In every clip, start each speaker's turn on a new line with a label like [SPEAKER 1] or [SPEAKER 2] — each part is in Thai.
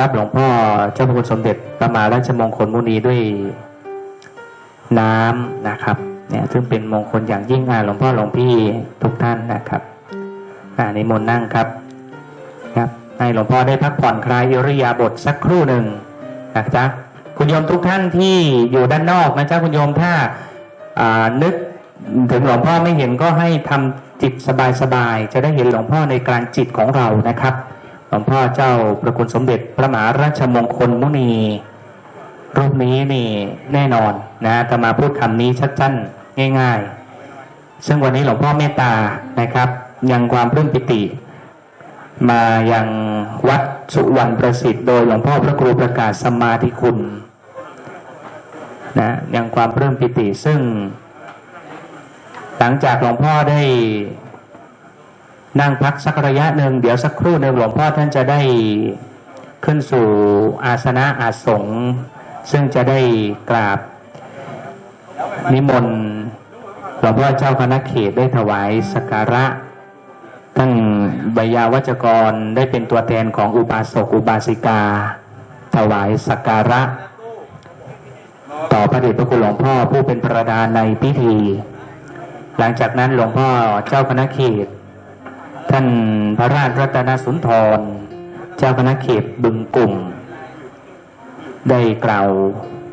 [SPEAKER 1] รับหลวงพ่อเจ้าพระคุณสมเด็จพระมหาราชมงคลมุนีด้วยน้ำนะครับเนี่ยซึ่งเป็นมงคลอย่างยิ่งอะหลวงพ่อหลวงพี่ทุกท่านนะครับอ่านิมนต์นั่งครับครับให้หลวงพ่อได้พักผ่อนคลายอิริยาบถสักครู่หนึ่งนะจ๊ะคุณโยมทุกท่านที่อยู่ด้านนอกนะจ๊ะคุณโยมถ้าอ่านึกถึงหลวงพ่อไม่เห็นก็ให้ทำจิตสบายๆจะได้เห็นหลวงพ่อในกลางจิตของเรานะครับ หลวงพ่อเจ้าประคุณสมเด็จพระมหาราชมงคลมุนี รูปนี้นี่แน่นอนนะแต่มาพูดคำนี้ชัดสั้นง่าย ๆ ซึ่งวันนี้หลวงพ่อเมตตานะครับ ยังความปลื้มปิติ มายังวัดสุวรรณประสิทธิ์โดยหลวงพ่อพระครูประกาศสมาธิคุณนะยังความปลื้มปิติซึ่ง หลังจากหลวงพ่อได้ นั่งพักสักระยะหนึ่งเดี๋ยวสักครู่หนึ่งหลวงพ่อท่านจะได้ขึ้นสู่อาสนะอาสงซึ่งจะได้กราบ นิมนต์หลวงพ่อเจ้าคณะเขตได้ถวายสักการะท่านใบยาวัจกรได้เป็นตัวแทนของอุบาสกอุบาสิกา ถวายสักการะ ต่อพระเดชพระคุณหลวงพ่อผู้เป็นประธานในพิธี หลังจากนั้นหลวงพ่อเจ้าคณะเขต ท่านพระราชรัตนสุนทร เจ้าคณะเขตบึงกลุ่ม ได้กล่าว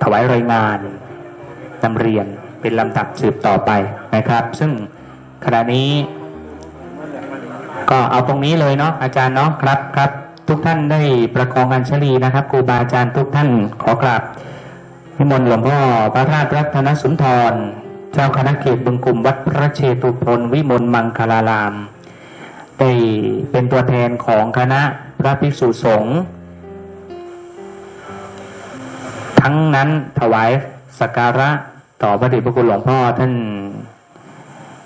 [SPEAKER 1] ถวายรายงานนำเรียนเป็นลำดับสืบต่อไปนะครับ ซึ่งขณะนี้ ก็เอาตรงนี้เลยเนาะอาจารย์เนาะครับครับ ทุกท่านได้ประคองอัญชลีนะครับครูบาอาจารย์ทุกท่านขอกราบนิมนต์หลวงพ่อพระราชรัตนสุนทร เจ้าคณะเขตบึงกลุ่มวัดพระเชตุพนวิมลมังคลาราม ได้เป็นตัวแทนของคณะพระภิกษุสงฆ์ทั้งนั้นถวายสักการะต่อพระเดชพระคุณหลวงพ่อท่าน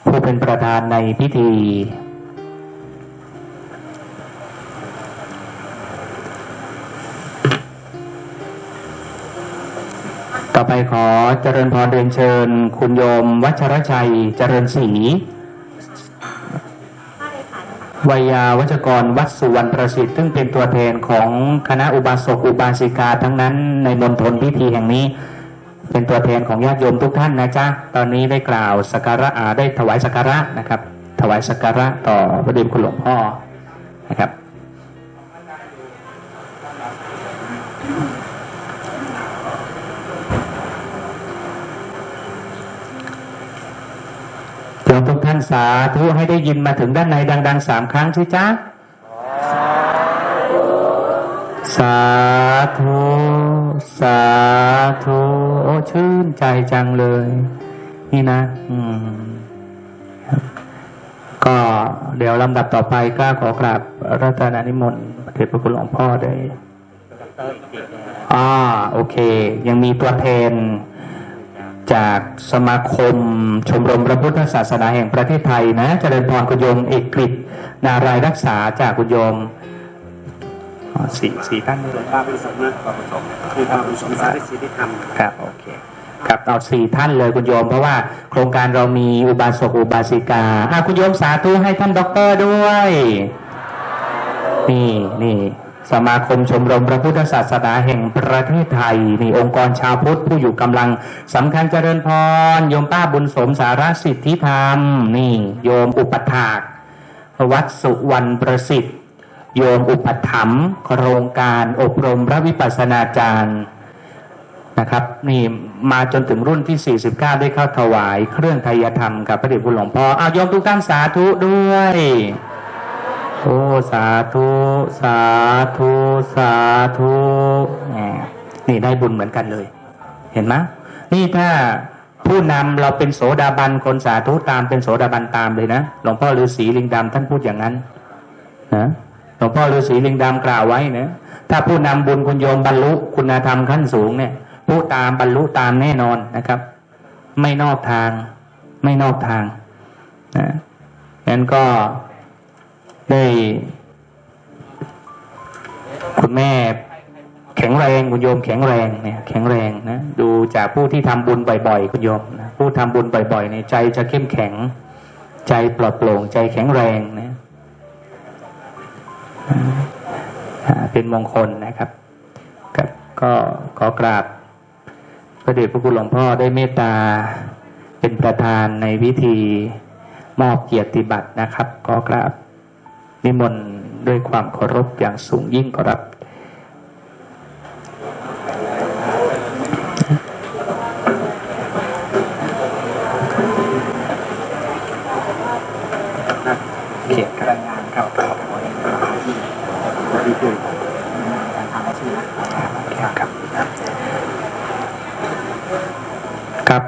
[SPEAKER 1] ผู้เป็นประธานในพิธี ต่อไปขอเจริญพรเรียนเชิญ คุณโยม วัชรชัยเจริญศรี วัยาวัจกรวัดสุวรรณประสิทธิ์ซึ่งเป็นตัวแทนของคณะอุบาสกอุบาสิกาทั้งนั้นในมณฑลพิธีแห่งนี้ เป็นตัวแทนของญาติโยมทุกท่านนะจ๊ะตอนนี้ได้กล่าวสักการะได้ถวายสักการะนะครับ ถวายสักการะต่อพระเดชคุณหลวงพ่อนะครับ สาธุให้ได้ยินมาถึงด้านในดังๆสามครั้งสิจ๊ะสาธุ สาธุ โอ้ชื่นใจจังเลย นี่นะ อืมครับก็เดี๋ยวลำดับต่อไปก็ขอกราบรัตนานิมนต์พระเดชพระคุณหลวงพ่อได้อ่าโอเค ยังมีตัวแทน จากสมาคม ชมรมพระพุทธศาสนาแห่งประเทศไทยนะเจริญพรคุณโยมเอกกฤษนารายรักษาจากคุณโยมอ๋อสี่สี่ท่านเลย
[SPEAKER 2] พระบริษัทนะคือพระบริษัทได้สิทธิธรรม
[SPEAKER 1] ครับโอเคครับเอาสี่ท่านเลยคุณโยม เพราะว่าโครงการเรามีอุบาสกอุบาสิกาอะคุณโยมสาธุให้ท่านด็อกเตอร์ด้วย นี่นี่ สมาคมชมรมพระพุทธศาสนาแห่งประเทศไทยนี่องค์กรชาวพุทธผู้อยู่กำลังสำคัญเจริญพรโยมป้าบุญสมสารสิทธิธรรม นี่โยมอุปถากวัดสุวรรณประสิทธิ์ โยมอุปถัมภ์โครงการอบรมพระวิปัสสนาจารย์นะครับนี่มาจนถึงรุ่นที่ 49 ได้เข้าถวาย เครื่องไทยธรรมกับพระเดชคุณหลวงพ่ออายมทุกท่านสาธุด้วย โอ้สาธุสาธุสาธุนี่ได้บุญเหมือนกันเลย เห็นไหมนี่ถ้าผู้นำเราเป็นโสดาบันคนสาธุตามเป็นโสดาบันตามเลยนะหลวงพ่อฤาษีลิงดำท่านพูดอย่างนั้นนะหลวงพ่อฤาษีลิงดำกล่าวไว้นะถ้าผู้นำบุญคุณโยมบรรลุคุณธรรมขั้นสูงเนี่ย ผู้ตามบรรลุตามแน่นอนนะครับ ไม่นอกทาง ไม่นอกทางนะงั้นก็ ได้คุณแม่แข็งแรงคุณโยมแข็งแรงเนี่ยแข็งแรงนะดูจากผู้ที่ทำบุญบ่อยๆคุณโยมนะผู้ทำบุญบ่อยๆในใจจะเข้มแข็ง ใจปลอดโปร่งใจแข็งแรงนะอ่าเป็นมงคลนะครับก็ขอกราบพระเดชพระคุณหลวงพ่อได้เมตตาเป็นประธานในพิธีมอบเกียรติบัตรนะครับขอกราบ นิมนต์ด้วยความเคารพอย่างสูงยิ่งครับ
[SPEAKER 2] เขียนรายงานครับที่ที่คือการทำอาชีพครับ
[SPEAKER 1] ครับ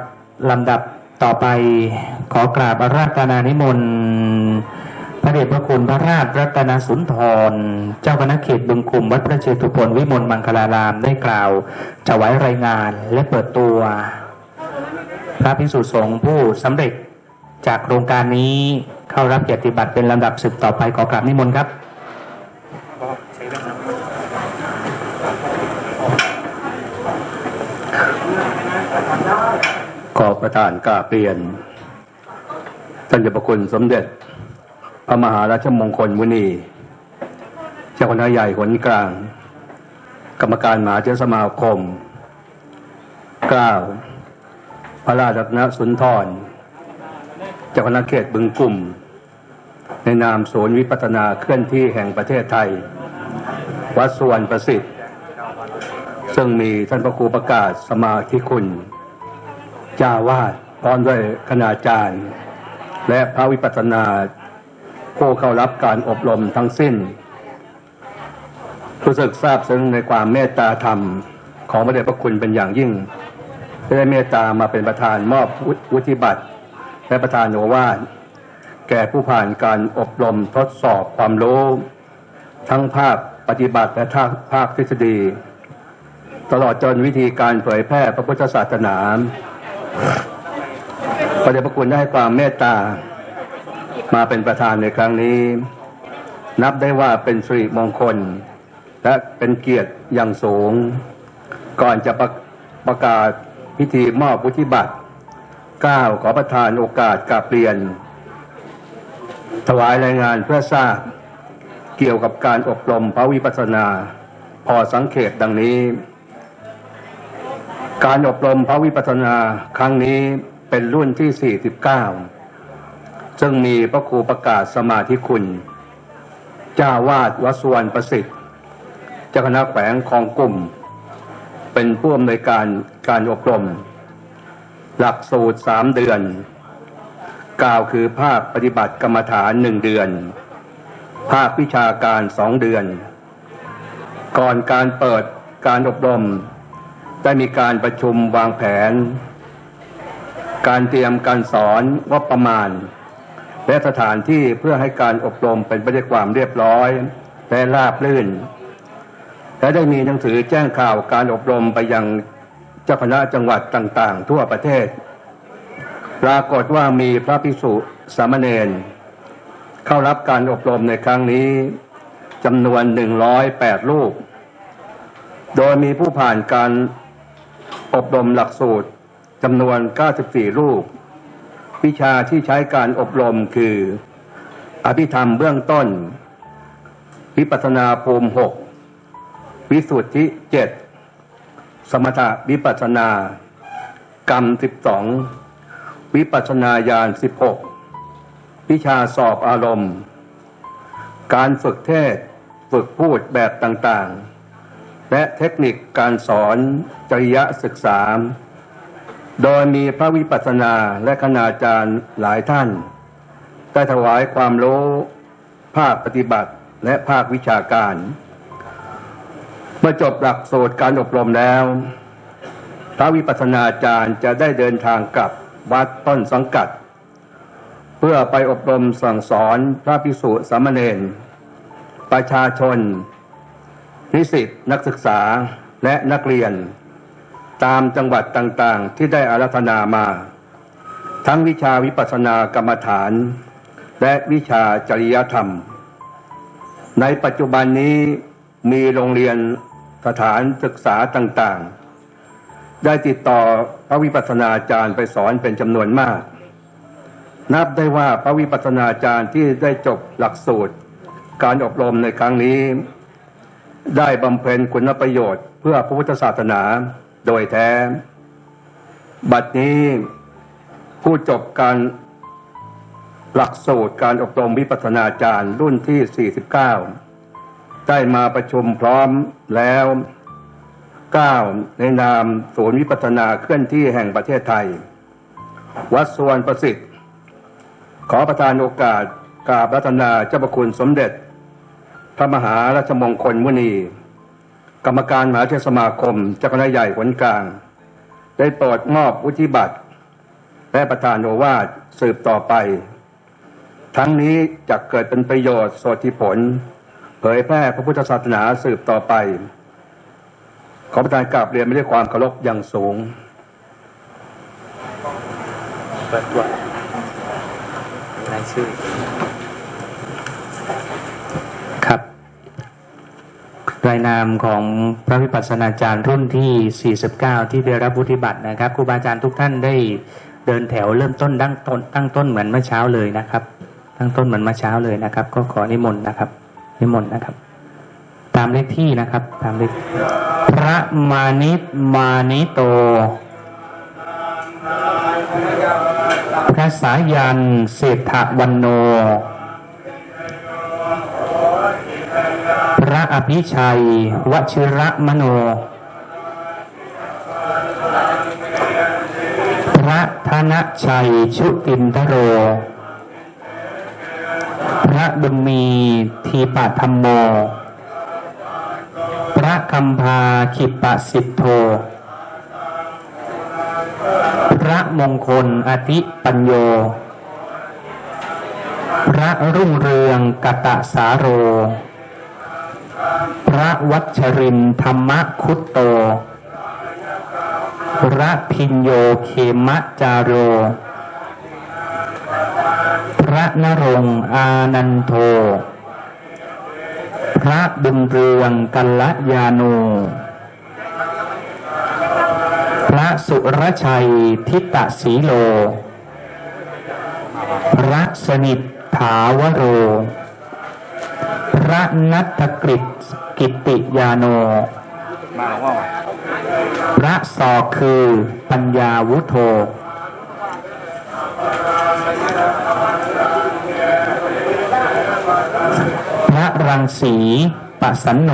[SPEAKER 1] ลำดับต่อไปขอกราบอาราธนานิมนต์ พระเดชพระคุณพระราชรัตนสุนทร เจ้าคณะเขตบึงกลุ่มวัดพระเชตุพนวิมลมังคลารามได้กล่าวถวายรายงานและเปิดตัว พระภิกษุสงฆ์ผู้สำเร็จจากโครงการนี้เข้ารับเกียรติบัตรเป็นลำดับสืบต่อไปขอกราบนิมนต์ครับ
[SPEAKER 3] ขอประทานกาบเรียนท่านเจ้าประคุณสมเด็จ พระมหาราชมงคลมุนีเจ้าคณะใหญ่หนกลาง กรรมการมหาเจ้าสมาคมกล่าวพระราชรัตนสุนทร เจ้าคณะเขตบึงกลุ่ม ในนามศูนย์วิปัฒนาเคลื่อนที่แห่งประเทศไทย วัดสวนประสิทธิ์ ซึ่งมีท่านพระครูประกาศสมาธิคุณจ้าวาดพร้อมด้วยคณาจารย์ และพระวิปัสสนา ผู้เข้ารับการอบรมทั้งสิ้น รู้สึกซาบซึ้งในความเมตตาธรรมของพระเดชพระคุณเป็นอย่างยิ่งได้เมตตามาเป็นประธานมอบวุฒิบัตรและประธานโอวาทแก่ผู้ผ่านการอบรมทดสอบความรู้ ทั้งภาคปฏิบัติและภาคทฤษฎี ตลอดจนวิธีการเผยแพร่พระพุทธศาสนาพระเดชพระคุณได้ให้ความเมตตา มาเป็นประธานในครั้งนี้ นับได้ว่าเป็นสิริมงคล และเป็นเกียรติอย่างสูง ก่อนจะประประกาศพิธีมอบวุฒิบัตรก้าวขอประทานโอกาสกาบเรียน ถวายรายงานเพื่อทราบ เกี่ยวกับการอบรมพระวิปัสสนา พอสังเขตดังนี้ การอบรมพระวิปัสสนาครั้งนี้เป็นรุ่นที่ 49 ซึ่งมีพระครูประกาศสมาธิคุณ เจ้าวาดวัสวนประสิทธิ์เจ้าคณะแขวงของกลุ่ม เป็นผู้อำนวยการการอบรม หลักสูตรสามเดือน กล่าวคือภาคปฏิบัติกรรมฐานหนึ่งเดือน ภาควิชาการสองเดือน ก่อนการเปิดการอบรม ได้มีการประชุมวางแผน การเตรียมการสอนว่าประมาณ และสถานที่เพื่อให้การอบรมเป็นไปด้วยความเรียบร้อยและราบรื่น และได้มีหนังสือแจ้งข่าวการอบรมไปยังเจ้าคณะจังหวัดต่างๆ ทั่วประเทศ ปรากฏว่ามีพระภิกษุสามเณรเข้ารับการอบรมในครั้งนี้จำนวน108รูป โดยมีผู้ผ่านการอบรมหลักสูตรจำนวน 94 รูป วิชาที่ใช้การอบรมคือ อภิธรรมเบื้องต้น วิปัสนาภูมิ6วิสุทธิ7สมถะวิปัสนา กรรม12วิปัสนาญาณ16วิชาสอบอารมณ์ การฝึกเทศฝึกพูดแบบต่างๆ และเทคนิคการสอนจริยศึกษา โดยมีพระวิปัสสนาและคณาจารย์หลายท่าน ได้ถวายความรู้ภาคปฏิบัติและภาควิชาการ เมื่อจบหลักสูตรการอบรมแล้ว พระวิปัสสนาจารย์จะได้เดินทางกลับวัดต้นสังกัด เพื่อไปอบรมสั่งสอนพระภิกษุสามเณรประชาชนนิสิตนักศึกษาและนักเรียน ตามจังหวัดต่างๆ ที่ได้อารัธนามา ทั้งวิชาวิปัสสนากรรมฐาน และวิชาจริยธรรม ในปัจจุบันนี้มีโรงเรียนสถานศึกษาต่างๆ ได้ติดต่อพระวิปัสสนาจารย์ไปสอนเป็นจำนวนมาก นับได้ว่าพระวิปัสสนาจารย์ที่ได้จบหลักสูตร การอบรมในครั้งนี้ ได้บำเพ็ญคุณประโยชน์เพื่อพระพุทธศาสนา โดยแท้ บัดนี้ผู้จบการหลักสูตรการอบรมวิปัสนาจารย์รุ่นที่ 49 ได้มาประชุมพร้อมแล้ว 9 ในนามศูนย์วิปัสนาเคลื่อนที่แห่งประเทศไทย วัดสวนประสิทธิ์ ขอประทานโอกาสกราบรัตนาเจ้าประคุณสมเด็จ พระมหาราชมงคลมุนี กรรมการมหาเทศสมาคมเจ้าคณะใหญ่หนกลาง ได้โปรดมอบวุฒิบัตร และประธานโอวาทสืบต่อไป ทั้งนี้จะเกิดเป็นประโยชน์โสติผล เผยแพร่พระพุทธศาสนาสืบต่อไป ขอประทานกราบเรียนไม่ด้วยความเคารพอย่างสูง
[SPEAKER 2] เปิดตัวรายชื่อ
[SPEAKER 1] ครับ รายนามของพระวิปัสสนาจารย์รุ่นที่ 49 ที่ได้รับวุฒิบัตรนะครับครูบาอาจารย์ทุกท่านได้เดินแถวเริ่มต้นตั้งต้นตั้งต้นเหมือนเมื่อเช้าเลยนะครับตั้งต้นเหมือนเมื่อเช้าเลยนะครับ ก็ขอนิมนต์นะครับ นิมนต์นะครับ ตามเลขที่นะครับ ตามเลขพระมานิตมานิโต พระสายันเศรษฐวันโน อภิชัย วชิระมโน พระธนชัย ชุตินทโร พระบุญมีทีปะธรรมโม พระคำพาขิปะสิทโธ พระมงคลอธิปัญโยพระรุ่งเรืองกตะสาโร พระวัชรินธรรมคุตโต พระพิญโยเขมะจาโร พระนรงอานันโท พระบุญเรืองกัลยาโนพระสุรชัยทิตสีโล พระสนิทถาวโร พระนัทกฤษกิติยาโน
[SPEAKER 2] มาว่า
[SPEAKER 1] พระสอกคือปัญญาวุโธพระรังสีปสันโน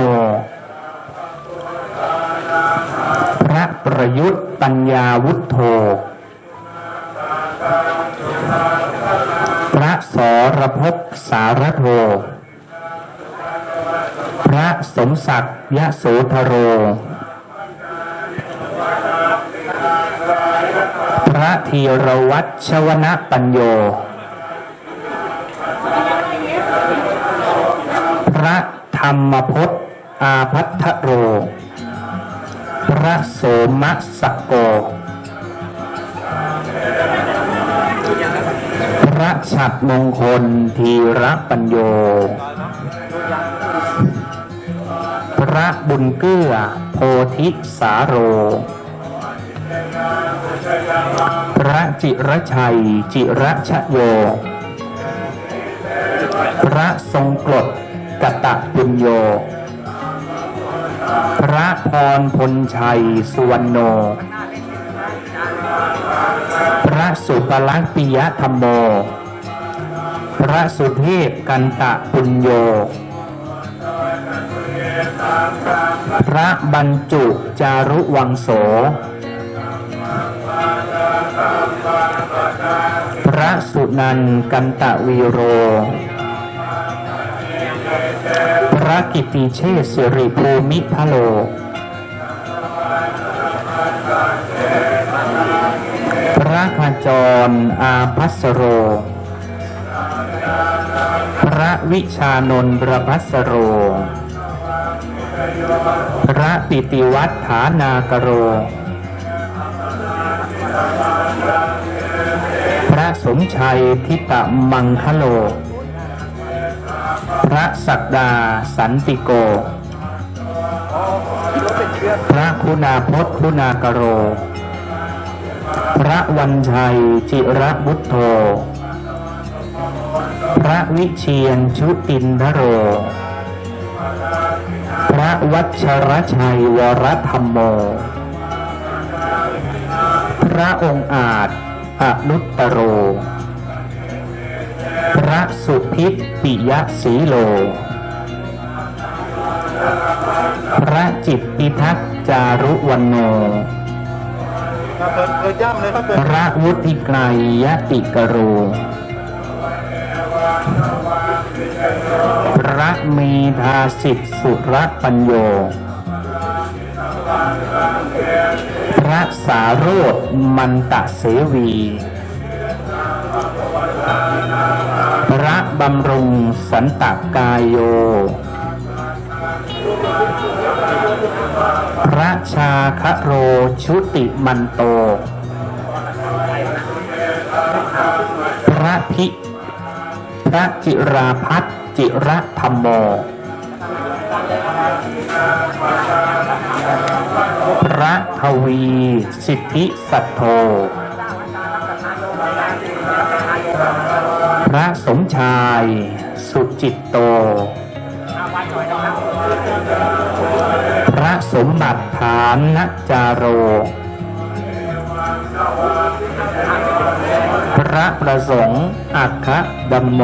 [SPEAKER 1] พระประยุทธ์ปัญญาวุฒโธ พระสรภพสารโท พระสมศักดิ์ยะโสธโร พระธีรวัตรชวนะปัญโย พระธรรมพจน์อาพัทโร พระโสมสกโก พระฉัดมงคลทีระปัญโย พระบุญเกื้อโพธิสาโร พระจิรชัย จิรชโย พระทรงกรดกตะปุญโย พระพรพลชัย สุวรรณโน พระสุปลักษปิยธรรมโม พระสุเทพกันตะปุญโย พระบรรจุจารุวังโส พระสุนันกันตะวีโร พระกิติเชษสิริภูมิพะโล พระขจรอาพัสโร พระวิชานนท์ประพัสโร พระปิติวัฏฐานากโร พระสมชัยทิตะมังคโล พระศักดาสันติโก พระคุณาพจน์คุณากโร พระวันชัยจิระบุตโธพระวิเชียนชุตินทโร วัชรชัยวรธรรมโม พระองค์อาจอนุตตโร พระสุพิษปิยสีโล พระจิตพิทักษ์จารุวันโน พระวุฒิไกรยติกโรพระ เมธาสิทธิสุรปัญโย พระสาโรธมันตะเสวี พระบำรุงสันตกายโย พระชาคโรชุติมันโต พระพิพระจิราพัฒ จิระธรรมโม พระทวี สิทธิสัตโธ พระสมชาย สุจิตโต พระสมบัติฐานนจาโร พระประสงค์อัคคดัมโม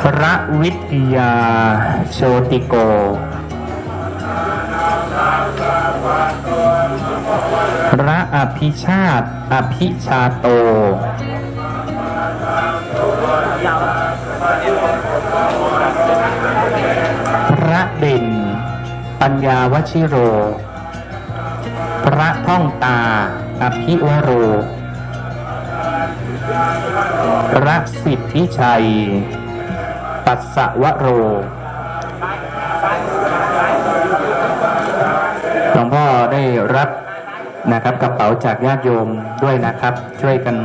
[SPEAKER 1] พระวิทยาโชติโก พระอภิชาติ อภิชาโต พระเด่น ปัญญาวชิโร พระท่องตา อภิวโร พระสิทธิชัย ปัสสวโร หลวงพ่อได้รับนะครับกระเป๋าจากญาติโยมด้วยนะครับ ช่วยกัน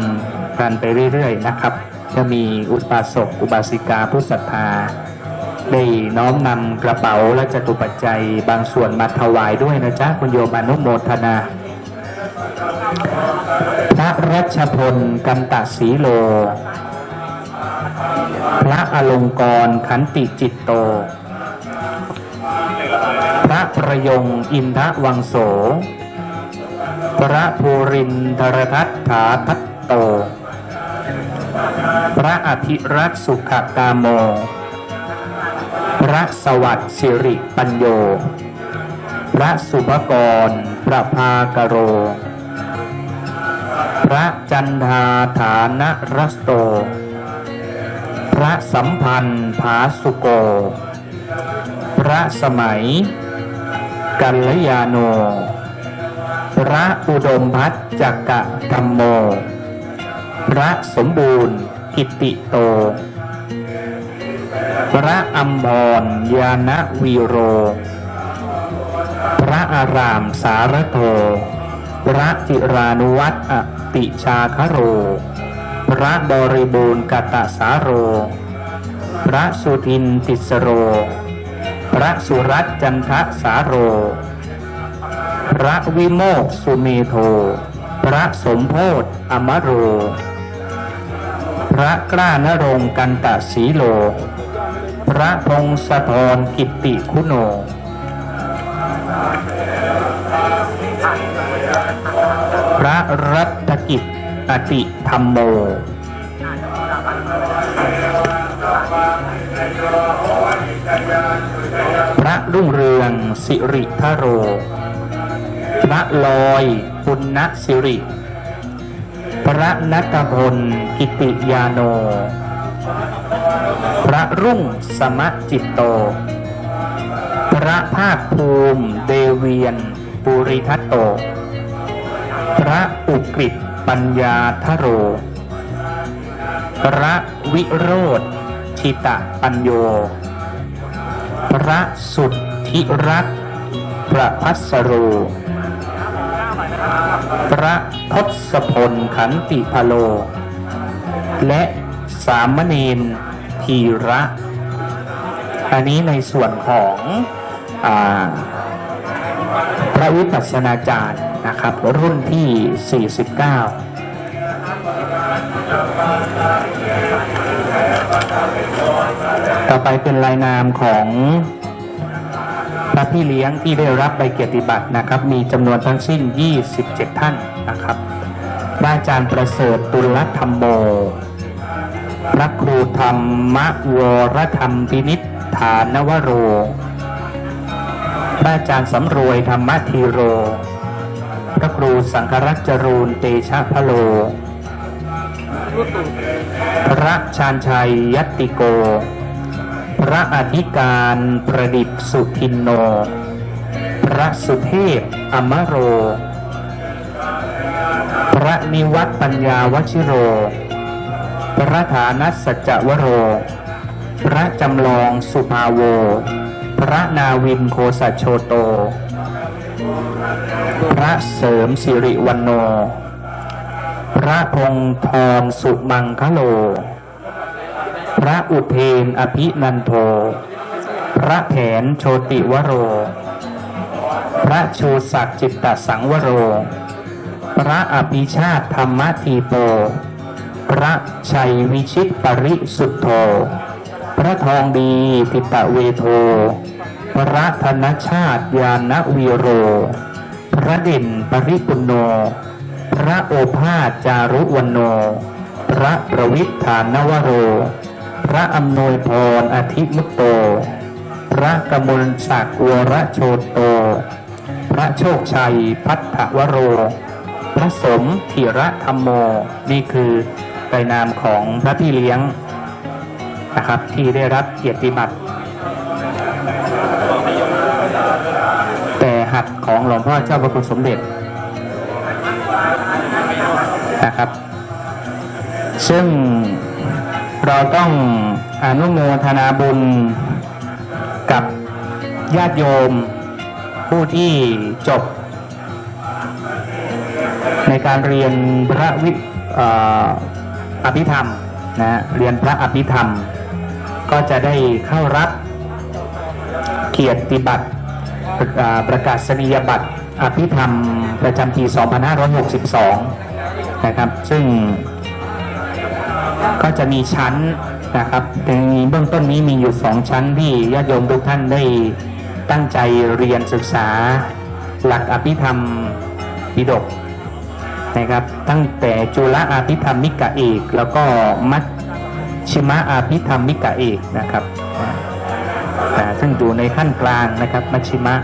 [SPEAKER 1] กันไปเรื่อยๆนะครับ จะมีอุบาสกอุบาสิกาผู้ศรัทธาได้น้อมนำกระเป๋าและจตุปัจจัยบางส่วนมาถวายด้วยนะจ๊ะคุณโยมอนุโมทนา พระรัชพลกันตะสีโล พระอลงกรณ์ขันติจิตโต พระประยงอินทวังโส พระภูรินทรทัตถาทัตโต พระอธิรักษ์สุขกาโม พระสวัสดิ์สิริปัญโย พระสุภกรประภากโร พระจันทาฐานรัสโต ระสัมพันธ์ผาสุโก พระสมัย กัลยาโน พระอุดมพัฒจักกะธรรมโม พระสมบูรณ์กิติโต พระอัมพรยานวีโร พระอารามสารโท พระจิรานุวัตอติชาคโร พระบริบูรณ์กตสาโร พระสุทินติสโร พระสุรัตน์จันทสาโร พระวิโมกสุเมโท พระสมโพธอมโร พระกล้านรงกันตสีโล พระพงศธรกิตติคุณโนพระรัตกิจ ติธรรมโมพระรุ่งเรืองสิริทโร พระลอยปุณณสิริ พระนัตพลกิติยาโน พระรุ่งสมจิตโต พระภาคภูมิเดเวียนปุริทัตโต พระอุกฤษ ปัญญาทโร พระวิโรธชิตะปัญโย พระสุทธิรักประพัสโร พระทศพลขันติพโล และสามเณรทีระ อันนี้ในส่วนของอพระวิปัสสนาจารย์ นะครับ รุ่นที่ 49 ต่อไปเป็นรายนามของพระพี่เลี้ยงที่ได้รับใบเกียรติบัตรนะครับ มีจำนวนทั้งสิ้น 27 ท่านนะครับพระอาจารย์ประเสริฐตุลธรรมโม พระครูธรรมวรธรรมพินิษฐานวโร พระอาจารย์สำรวยธรรมธีโร พระครูสังครัจรูนเตชะพะโล พระชาญชัยยัตติโก พระอธิการประดิษฐ์สุทินโน พระสุเทพอมโร พระนิวัตปัญญาวชิโร พระฐานัสสัจวโร พระจำลองสุภาโว พระนาวินโคสัชโชโต พระเสริมสิริวันโน พระพงศ์ทรสุมังคโล พระอุเทนอภินันโท พระแผนโชติวโร พระชูศักจิตตสังวโร พระอภิชาติธรรมทีโป พระชัยวิชิตปริสุทธโธ พระทองดีติตะเวโท พระธนชาติยานวีโร พระเด่นปริปุณโน พระโอภาสจารุวันโน พระประวิทธานวโร พระอำนวยพรอธิมุตโต พระกมลศักดิ์วรโชโต พระโชคชัยพัทธวโร พระสมธีระธรรมโม นี่คือรายนามของพระพี่เลี้ยงนะครับที่ได้รับเกียรติบัตร ต่หัดของหลวงพ่อเจ้าพระคุณสมเด็จนะครับ ซึ่งเราต้องอนุโมทนาบุญกับญาติโยมผู้ที่จบ ในการเรียนพระวิอภิธรรมนะเรียนพระอภิธรรม ก็จะได้เข้ารับเกียรติบัตร ประกาศนียบัตรอภิธรรมประจำปี 2562 นะครับ ซึ่งก็จะมีชั้นนะครับในเบื้องต้นนี้มีอยู่สองชั้นที่ญาติโยมทุกท่านได้ตั้งใจเรียนศึกษาหลักอภิธรรมปิฎกนะครับ ตั้งแต่จุลอภิธรรมมิกะเอก แล้วก็มัชชิมะอภิธรรมมิกะเอกนะครับ ซึ่งอยู่ในขั้นกลางนะครับมัชชิมะ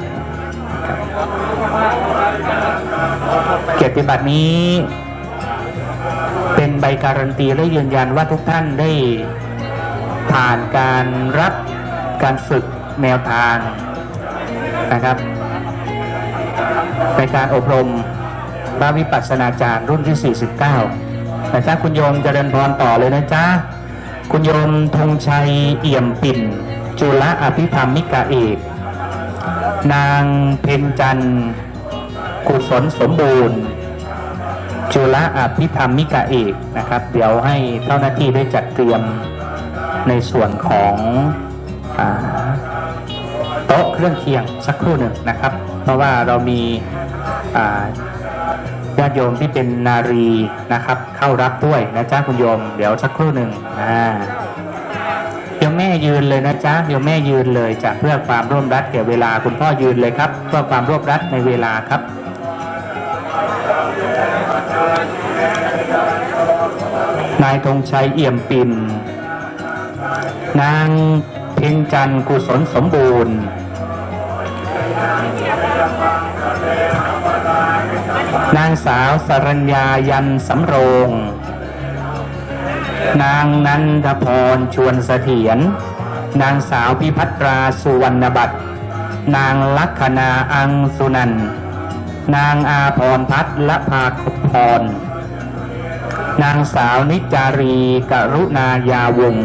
[SPEAKER 1] เกียรติบัตรนี้เป็นใบการันตีและยืนยันว่าทุกท่านได้ผ่านการรับการฝึกแนวทางนะครับในการอบรมพระวิปัสสนาจารย์รุ่นที่ 49 นะจ๊ะคุณโยมจเจริญพรต่อเลยนะจ๊ะ คุณโยมธงชัยเอี่ยมปิ่น จุลอภิธรรมมิกาเอกนางเพ็ญจันทร์กุศลสมบูรณ์ จุลอภิธรรมมิกาเอกนะครับ เดี๋ยวให้เจ้าหน้าที่ได้จัดเตรียมในส่วนของอโต๊ะเครื่องเคียงสักครู่หนึ่งนะครับ เพราะว่าเรามีอ่าญาติโยมที่เป็นนารีนะครับ เข้ารับด้วยนะจ๊ะคุณโยม เดี๋ยวสักครู่หนึ่งอ่า โยมแม่ยืนเลยนะจ๊ะโยมแม่ยืนเลยจากเพื่อความร่วมรัดแก่เวลาคุณพ่อยืนเลยครับ เพื่อความร่วมรัดในเวลาครับนายธงชัยเอี่ยมปิ่น นางเพ็ญจันทร์กุศลสมบูรณ์ นางสาวสรัญญายันสำโรง นางนันทพรชวนเสถียร นางสาวพิพัตราสุวรรณบัตร นางลัคนาอังสุนัน นางอาพรพัฒน์ละภาคพร นางสาวนิจารีกรุณายาวง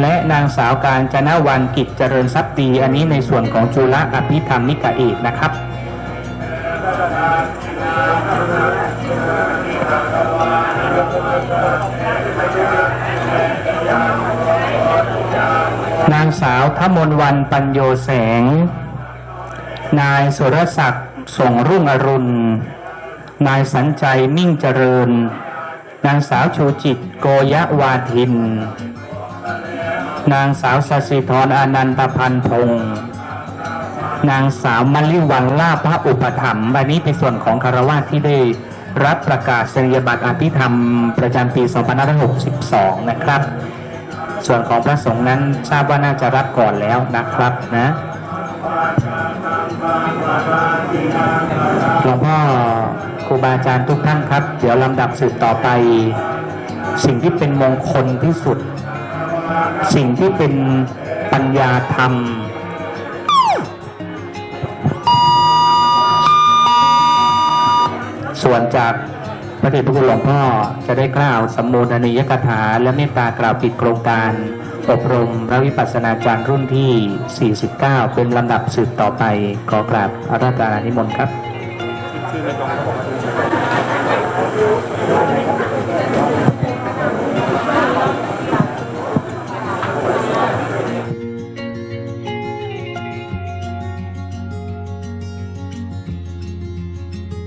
[SPEAKER 1] และนางสาวการจนวันกิจเจริญทรัพย์ดีอันนี้ในส่วนของจุลอภิธรรมนิกาเอกนะครับางสาวทมนวันปัญโยแสง นายสุรศักดิ์ส่งรุ่งอรุณ นายสัญใจมิ่งเจริญ นางสาวชูจิตโกยะวาทิน นางสาวสศิธรอนันตพันธ์พงศ์นางสาวมลิวันลาภอุปถัมภ์อันนี้เป็นส่วนของคารวะที่ได้รับประกาศนียบัตรอภิธรรมประจำปี 2562 นะครับ ส่วนของพระสงฆ์นั้นทราบว่าน่าจะรับก่อนแล้วนะครับนะหลวงพ่อครูบาอาจารย์ทุกท่านครับ เดี๋ยวลำดับสืบต่อไป สิ่งที่เป็นมงคลที่สุด สิ่งที่เป็นปัญญาธรรมส่วนจาก ระเดชพระคุณหลวงพ่อจะได้กล่าวสมมูลนียกถาและเมตตากล่าวปิดโครงการ อบรมพระวิปัสสนาจารย์รุ่นที่ 49 เป็นลำดับสืบต่อไปขอกราบอาราธนานิมนต์ครับ